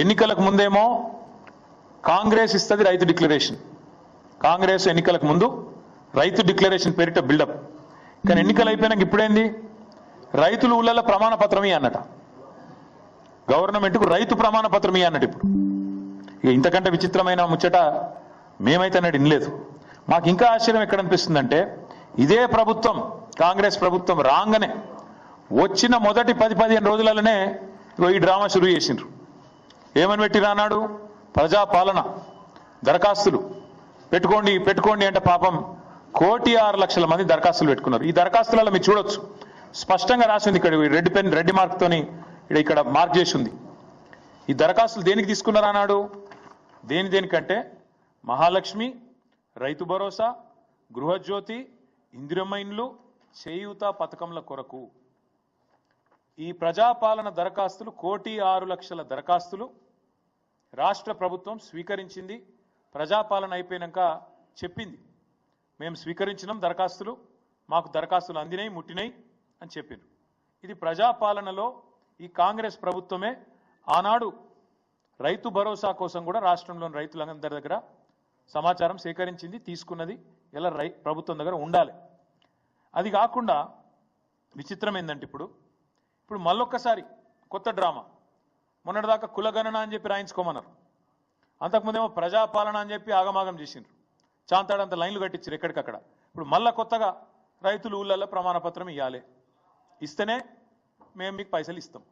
ఎన్నికలకు ముందేమో కాంగ్రెస్ ఇస్తుంది రైతు డిక్లరేషన్. కాంగ్రెస్ ఎన్నికలకు ముందు రైతు డిక్లరేషన్ పేరిట బిల్డప్. కానీ ఎన్నికలు అయిపోయినాక ఇప్పుడేంది? రైతులు ఊళ్ళలో ప్రమాణ పత్రమే అన్నట. గవర్నమెంట్కు రైతు ప్రమాణ పత్రమే అన్నట్టు ఇప్పుడు. ఇక ఇంతకంటే విచిత్రమైన ముచ్చట మేమైతే అన్నట్టు ఇనలేదు మాకు ఇంకా ఆశ్చర్యం ఎక్కడ అనిపిస్తుందంటే ఇదే ప్రభుత్వం కాంగ్రెస్ ప్రభుత్వం రాగానే వచ్చిన మొదటి పది పదిహేను రోజులలోనే ఈ డ్రామా షురూ చేసిండ్రు. ఏమని పెట్టి రానాడు ప్రజాపాలన దరఖాస్తులు. పెట్టుకోండి పెట్టుకోండి అంటే పాపం కోటి ఆరు లక్షల మంది దరఖాస్తులు పెట్టుకున్నారు. ఈ దరఖాస్తులలో మీరు చూడొచ్చు. స్పష్టంగా రాసింది ఇక్కడ రెడ్ పెన్ రెడ్ మార్క్తోని ఇక్కడ మార్క్ చేసి ఉంది ఈ దరఖాస్తులు దేనికి తీసుకున్నారు అన్నాడు? దేని దేనికంటే మహాలక్ష్మి రైతు భరోసా గృహజ్యోతి ఇందిరమైన్లు చేయూత పథకంల కొరకు. ఈ ప్రజాపాలన దరఖాస్తులు కోటి ఆరు లక్షల దరఖాస్తులు రాష్ట్ర ప్రభుత్వం స్వీకరించింది ప్రజాపాలన అయిపోయాక చెప్పింది. మేము స్వీకరించినాం దరఖాస్తులు మాకు దరఖాస్తులు అందినాయి ముట్టినాయి అని చెప్పారు ఇది ప్రజాపాలనలో ఈ కాంగ్రెస్ ప్రభుత్వమే ఆనాడు రైతు భరోసా కోసం కూడా రాష్ట్రంలోని రైతులందరి దగ్గర సమాచారం సేకరించింది తీసుకున్నది. ఇలా రై ప్రభుత్వం దగ్గర ఉండాలి. అది కాకుండా విచిత్రం ఏంటంటే ఇప్పుడు ఇప్పుడు మళ్ళొక్కసారి కొత్త డ్రామా. మొన్నటిదాకా కులగణన అని చెప్పి రాయించుకోమన్నారు. అంతకుముందేమో ప్రజాపాలన అని చెప్పి ఆగమాగం చేసిండ్రు. చాంతాడంత లైన్లు కట్టించారు ఎక్కడికక్కడ. ఇప్పుడు మళ్ళా కొత్తగా రైతులు ఊళ్ళల్లో ప్రమాణ పత్రం ఇవ్వాలి ఇస్తేనే మేము మీకు పైసలు ఇస్తాం.